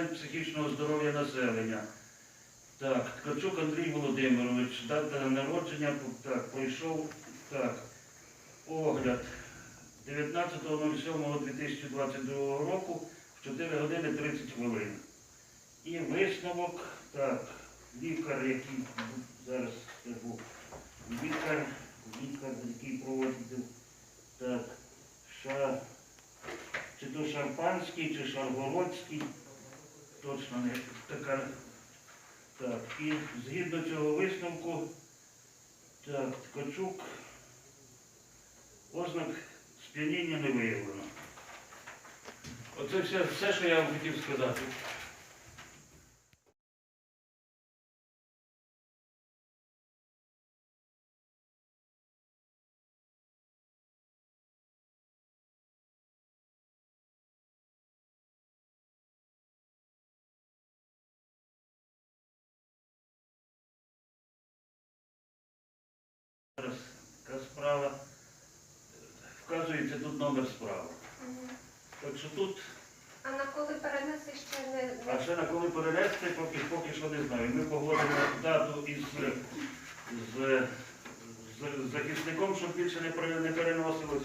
питань психічного здоров'я населення. Так, Ткачук Андрій Володимирович, дата народження, так, пройшов, так, огляд 19.07.2022 року в 4 години 30 хвилин. І висновок, так, лікар, який зараз скажу, лікар, лікар, який проводив, так, ша, чи то Шарпанський, чи Шаргородський, точно не така. Так, і згідно цього висновку, так, Ткачук, ознак сп'яніння не виявлено. Оце все, все, що я вам хотів сказати. Справа. Вказується тут номер справи. Так що тут, А на коли перенести ще не, а ще на коли перенести, поки, поки що не знаю. Ми погодимо дату із з, з, з захисником, щоб більше не, не переносилося,